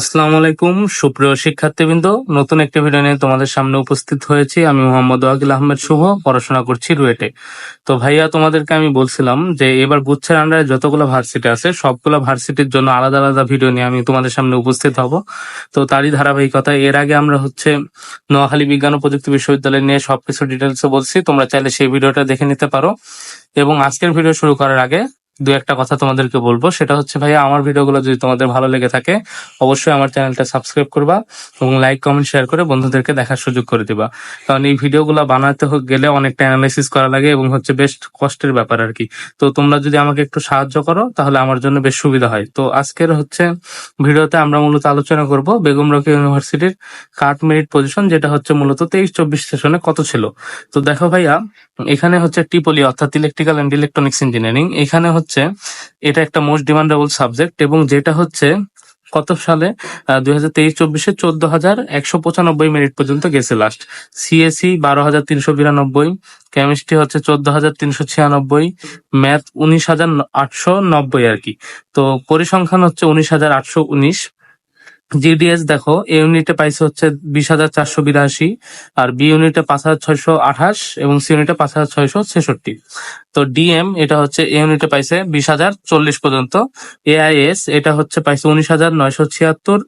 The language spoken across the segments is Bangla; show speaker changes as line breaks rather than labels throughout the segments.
আসসালামু আলাইকুম সুপ্রিয় শিক্ষার্থীবৃন্দ নতুন একটি ভিডিও নিয়ে তোমাদের সামনে উপস্থিত হয়েছি আমি মোহাম্মদ ওয়াকিল আহমেদ শুভ পড়াশোনা করছি রুয়েটে তো ভাইয়া তোমাদেরকে আমি বলছিলাম যে এবার গুচ্ছের আন্ডারে যতগুলো ভার্সিটি আছে সবগুলো ভার্সিটির জন্য আলাদা আলাদা ভিডিও নিয়ে আমি তোমাদের সামনে উপস্থিত হব তো তারই ধারাবাহিকতা এর আগে আমরা হচ্ছে নোয়াখালী বিজ্ঞান ও প্রযুক্তি বিশ্ববিদ্যালয় নিয়ে সবকিছু ডিটেলসে বলছি তোমরা চাইলে সেই ভিডিওটা দেখে নিতে পারো এবং আজকের ভিডিও শুরু করার আগে দু একটা কথা তোমাদেরকে বলবো সেটা হচ্ছে ভাই আমার ভিডিওগুলো যদি তোমাদের ভালো লেগে থাকে অবশ্যই আমার চ্যানেলটা সাবস্ক্রাইব করবা এবং লাইক কমেন্ট শেয়ার করে বন্ধুদেরকে দেখার সুযোগ করে দিবা কারণ এই ভিডিওগুলো বানাতে গেলে অনেকটা অ্যানালাইসিস করা লাগে এবং হচ্ছে বেশ কষ্টের ব্যাপার আর কি তো তোমরা যদি আমাকে একটু সাহায্য করো তাহলে আমার জন্য বেশ সুবিধা হয় তো আজকের হচ্ছে ভিডিওতে আমরা মূলত আলোচনা করব বেগম রকি ইউনিভার্সিটির কাট মেরিট পজিশন যেটা হচ্ছে মূলত তেইশ চব্বিশ সেশনে কত ছিল তো দেখো ভাইয়া এখানে হচ্ছে টিপলি অর্থাৎ ইলেকট্রিক্যাল অ্যান্ড ইলেকট্রনিক্স ইঞ্জিনিয়ারিং এখানে হচ্ছে এটা একটা মোস্ট ডিমান্ডেবল সাবজেক্ট এবং যেটা হচ্ছে কত সালে দুই হাজার তেইশ চব্বিশে চোদ্দ হাজার একশো পঁচানব্বই মেরিট পর্যন্ত গেছে লাস্ট সিএসি e বারো হাজার তিনশো বিরানব্বই কেমিস্ট্রি হচ্ছে চোদ্দ হাজার তিনশো ছিয়ানব্বই ম্যাথ উনিশ হাজার আটশো নব্বই আর কি তো পরিসংখ্যান হচ্ছে উনিশ হাজার আটশো উনিশ জিডিএস দেখো এ ইউনিটে পাইছে হচ্ছে বিশ হাজার চারশো বিরাশি আর বি ইউনিটে পাঁচ হাজার ছয়শো আঠাশ এবং সি ইউনিটে পাঁচ হাজার ছয়শো ছেষট্টি তো ডিএম এটা হচ্ছে এ ইউনিটে পাইছে বিশ হাজার চল্লিশ পর্যন্ত এআইএস এটা হচ্ছে পাইছে উনিশ হাজার নয়শো ছিয়াত্তর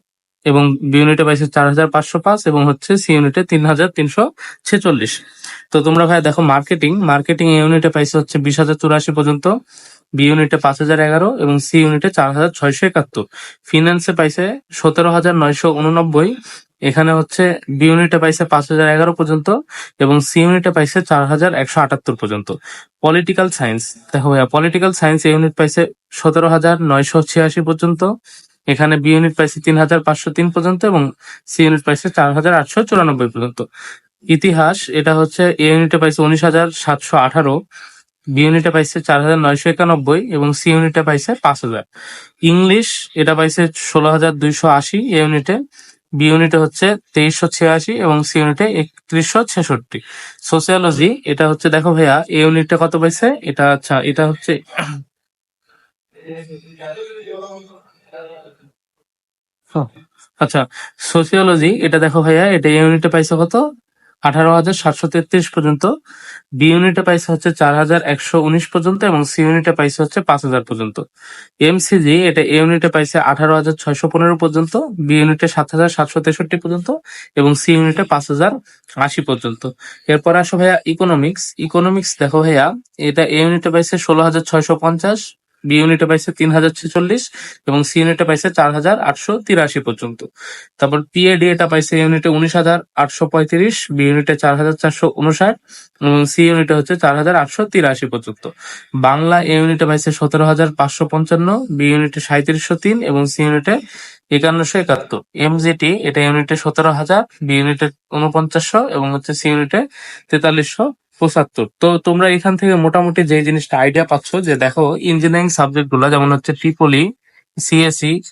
এবং বি ইউনিটে পাইছে চার হাজার পাঁচশো পাঁচ এবং হচ্ছে সি ইউনিটে তিন হাজার তিনশো ছেচল্লিশ তো তোমরা ভাই দেখো মার্কেটিং মার্কেটিং ইউনিটে পাইছে হচ্ছে বিশ হাজার চুরাশি পর্যন্ত বি ইউনিটে পাঁচ হাজার এগারো এবং সি ইউনিটে চার হাজার ছয়শো একাত্তর ফিনান্সে পাইছে সতেরো হাজার নয়শো উননব্বই এখানে হচ্ছে বি ইউনিটে পাইছে পাঁচ হাজার এগারো পর্যন্ত এবং সি ইউনিটে পাইছে চার হাজার একশো আটাত্তর পর্যন্ত পলিটিক্যাল সায়েন্স দেখো ভাইয়া পলিটিক্যাল সায়েন্স ইউনিট পাইছে সতেরো হাজার নয়শো ছিয়াশি পর্যন্ত এখানে বি ইউনিট পাইছে তিন হাজার পাঁচশো তিন পর্যন্ত এবং সি ইউনিট পাইছে চার হাজার আটশো চুরানব্বই পর্যন্ত ইতিহাস এটা হচ্ছে এ ইউনিটে পাইছে উনিশ হাজার সাতশো আঠারো বি ইউনিটে পাইছে চার হাজার নয়শো একানব্বই এবং সি ইউনিটে পাইছে পাঁচ হাজার ইংলিশ এটা পাইছে ষোলো হাজার দুইশো আশি এ ইউনিটে বি ইউনিটে হচ্ছে তেইশশো ছিয়াশি এবং সি ইউনিটে একত্রিশশো ছেষট্টি সোশিয়ালজি এটা হচ্ছে দেখো ভাইয়া এ ইউনিটে কত পাইছে এটা আচ্ছা এটা হচ্ছে আচ্ছা সোশিয়োলজি এটা দেখো ভাইয়া এটা ইউনিটে পাইছে কত আঠারো হাজার সাতশো তেত্রিশ পর্যন্ত বি ইউনিটে পাইছে হচ্ছে চার হাজার একশো উনিশ পর্যন্ত এবং সি ইউনিটে পাইছে হচ্ছে পাঁচ হাজার পর্যন্ত এমসিজি এটা এ ইউনিটে পাইছে আঠারো হাজার ছয়শো পনেরো পর্যন্ত বি ইউনিটে সাত হাজার সাতশো তেষট্টি পর্যন্ত এবং সি ইউনিটে পাঁচ হাজার আশি পর্যন্ত এরপর আসো ভাইয়া ইকোনমিক্স ইকোনমিক্স দেখো ভাইয়া এটা এ ইউনিটে পাইছে ষোলো হাজার ছয়শো পঞ্চাশ বি ইউনিটে পাইছে তিন হাজার ছেচল্লিশ এবং সি ইউনিটে পাইছে চার হাজার আটশো তিরাশি পর্যন্ত তারপর পিএডি এটা পাইছে ইউনিটে উনিশ হাজার আটশো পঁয়ত্রিশ বি ইউনিটে চার হাজার চারশো উনষাট এবং সি ইউনিটে হচ্ছে চার হাজার আটশো তিরাশি পর্যন্ত বাংলা এ ইউনিটে পাইছে সতেরো হাজার পাঁচশো পঞ্চান্ন বি ইউনিটে সাঁত্রিশশো তিন এবং সি ইউনিটে একান্নশো একাত্তর এমজিটি এটা ইউনিটে সতেরো হাজার বি ইউনিটে উনপঞ্চাশশো এবং হচ্ছে সি ইউনিটে তেতাল্লিশশো পঁচাত্তর তো তোমরা এখান থেকে মোটামুটি যে জিনিসটা আইডিয়া পাচ্ছ যে দেখো ইঞ্জিনিয়ারিং সাবজেক্ট গুলা যেমন হচ্ছে ট্রিপলি সিএসি e,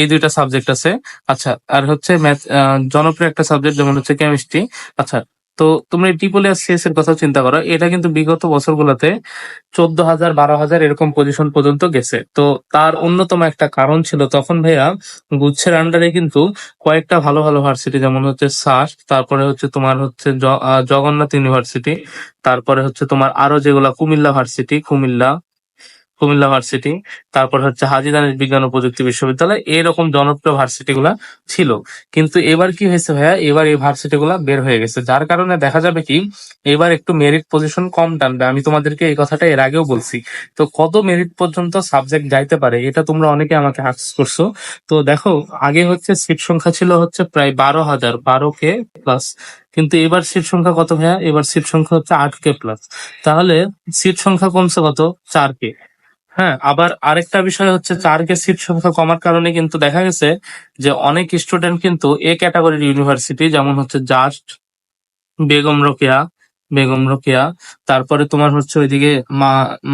এই দুইটা সাবজেক্ট আছে আচ্ছা আর হচ্ছে ম্যাথ জনপ্রিয় একটা সাবজেক্ট যেমন হচ্ছে কেমিস্ট্রি আচ্ছা তো তোমরা এস সিএস এর কথা চিন্তা করো এটা কিন্তু বিগত বছরগুলোতে চোদ্দ হাজার বারো হাজার এরকম পজিশন পর্যন্ত গেছে তো তার অন্যতম একটা কারণ ছিল তখন ভাইয়া গুচ্ছের আন্ডারে কিন্তু কয়েকটা ভালো ভালো ভার্সিটি যেমন হচ্ছে সাস তারপরে হচ্ছে তোমার হচ্ছে জগন্নাথ ইউনিভার্সিটি তারপরে হচ্ছে তোমার আরো যেগুলা কুমিল্লা ভার্সিটি কুমিল্লা কুমিল্লা ভার্সিটি তারপর হচ্ছে হাজিদান বিজ্ঞান ও প্রযুক্তি বিশ্ববিদ্যালয় এরকম জনপ্রিয় ভার্সিটি গুলা ছিল কিন্তু এবার কি হয়েছে ভাইয়া এবার এই ভার্সিটি গুলা বের হয়ে গেছে যার কারণে দেখা যাবে কি এবার একটু মেরিট পজিশন কম টানবে আমি তোমাদেরকে এই কথাটা এর আগেও বলছি তো কত মেরিট পর্যন্ত সাবজেক্ট যাইতে পারে এটা তোমরা অনেকে আমাকে হাক্স করছো তো দেখো আগে হচ্ছে সিট সংখ্যা ছিল হচ্ছে প্রায় বারো হাজার বারো কে প্লাস কিন্তু এবার সিট সংখ্যা কত ভাইয়া এবার সিট সংখ্যা হচ্ছে আট কে প্লাস তাহলে সিট সংখ্যা কমছে কত চার কে হ্যাঁ আবার আরেকটা বিষয় হচ্ছে চারকে সিট সংখ্যা কমার কারণে কিন্তু দেখা গেছে যে অনেক স্টুডেন্ট কিন্তু এ ক্যাটাগরির ইউনিভার্সিটি যেমন হচ্ছে জাস্ট বেগম রোকেয়া বেগম রোকেয়া তারপরে তোমার হচ্ছে ওইদিকে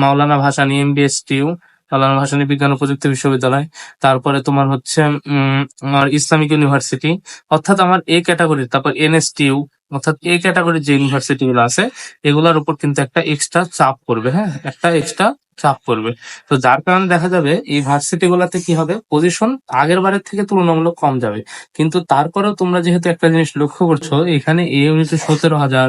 মাওলানা ভাসানি এমবিএস টিউ মাওলানা ভাসানি বিজ্ঞান ও প্রযুক্তি বিশ্ববিদ্যালয় তারপরে তোমার হচ্ছে আমার ইসলামিক ইউনিভার্সিটি অর্থাৎ আমার এ ক্যাটাগরির তারপর এনএসটিউ অর্থাৎ এ ক্যাটাগরির যে ইউনিভার্সিটি গুলো আছে এগুলোর উপর কিন্তু একটা এক্সট্রা চাপ করবে হ্যাঁ একটা এক্সট্রা চাপ পড়বে তো যার কারণে দেখা যাবে ভার্সিটি গুলাতে কি হবে পজিশন আগের বারের থেকে তুলনামূলক কম যাবে কিন্তু তারপরেও তোমরা যেহেতু একটা জিনিস লক্ষ্য করছো এখানে এ ইউনিটে সতেরো হাজার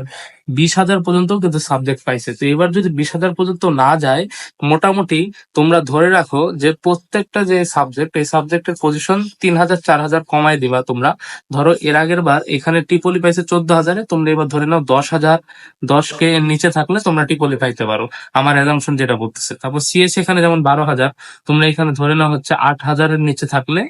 বিশ হাজার পর্যন্ত কিন্তু সাবজেক্ট পাইছে তো এবার যদি বিশ হাজার পর্যন্ত না যায় মোটামুটি তোমরা ধরে রাখো যে প্রত্যেকটা যে সাবজেক্ট এই সাবজেক্টের পজিশন তিন হাজার চার হাজার কমায় দিবা তোমরা ধরো এর আগের বার এখানে টিপলি পাইছে চোদ্দ হাজারে তোমরা এবার ধরে নাও দশ হাজার দশ কে নিচে থাকলে তোমরা টিপলি পাইতে পারো আমার অ্যাজামশন যেটা বলতেছে তারপর সিএসি e এখানে যেমন বারো হাজার তোমরা এখানে ধরে নাও হচ্ছে আট হাজারের নিচে থাকলে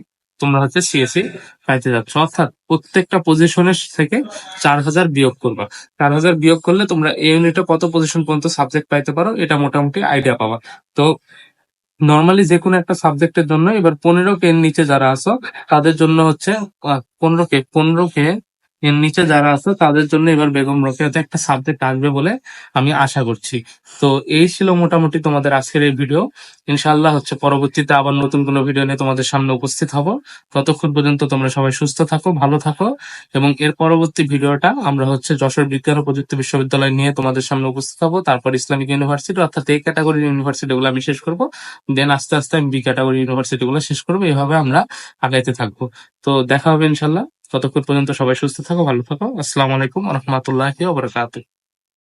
তোমরা হচ্ছে সিএসি e পাইতে যাচ্ছ অর্থাৎ প্রত্যেকটা পজিশনের থেকে চার হাজার বিয়োগ করবা চার হাজার বিয়োগ করলে তোমরা এই ইউনিটে কত পজিশন পর্যন্ত সাবজেক্ট পাইতে পারো এটা মোটামুটি আইডিয়া পাবা তো নর্মালি যে কোনো একটা সাবজেক্টের জন্য এবার পনেরো কে নিচে যারা আসো তাদের জন্য হচ্ছে পনেরো কে পনেরো কে এর নিচে যারা আছে তাদের জন্য এবার বেগম রোকেয়াতে একটা সাবজেক্ট আসবে বলে আমি আশা করছি তো এই ছিল মোটামুটি তোমাদের আজকের এই ভিডিও ইনশাল্লাহ হচ্ছে পরবর্তীতে আবার নতুন কোনো ভিডিও নিয়ে তোমাদের সামনে উপস্থিত হব ততক্ষণ পর্যন্ত তোমরা সবাই সুস্থ থাকো ভালো থাকো এবং এর পরবর্তী ভিডিওটা আমরা হচ্ছে যশোর বিজ্ঞান ও প্রযুক্তি বিশ্ববিদ্যালয় নিয়ে তোমাদের সামনে উপস্থিত হবো তারপর ইসলামিক ইউনিভার্সিটি অর্থাৎ এই ক্যাটাগরির গুলো আমি শেষ করবো দেন আস্তে আস্তে আমি বি ক্যাটাগরি গুলো শেষ করবো এইভাবে আমরা আগাইতে থাকবো তো দেখা হবে ইনশাল্লাহ ততক্ষণ পর্যন্ত সবাই সুস্থ থাকো ভালো থাকো আসসালামু আলাইকুম রহমতুল্লাহ